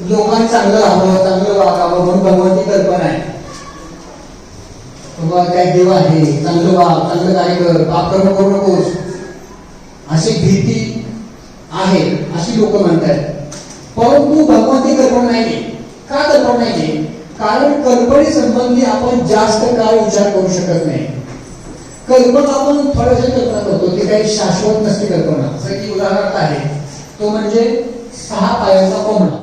लोकांनी चांगलं राहावं चांगलं वागावं म्हणून भगवंती कल्पना आहे. बाबा काय देव आहे चांगलं वाग चांगलं काय कर पाप कर्म करू नकोस. अशी भीती आहे अशी लोक म्हणतात. परंतु भगवंती कल्पना नाही का कल्पना नाही कारण कल्पने संबंधी आपण जास्त काळ विचार करू शकत नाही. कल्पना आपण थोड्याशा कल्पना करतो ती काही शाश्वत नसते कल्पना. जसं की उदाहरणार्थ आहे तो म्हणजे सहा पायांचा कोंबडा.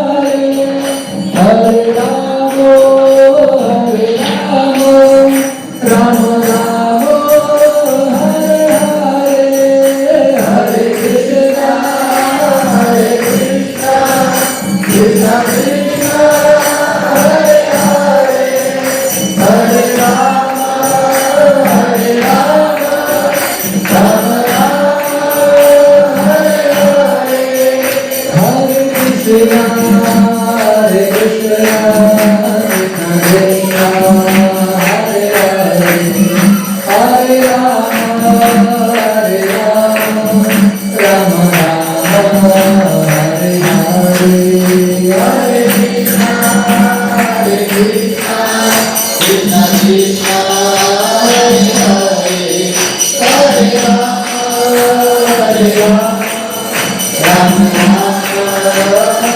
Hare Hare Hare Hare Thank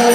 you.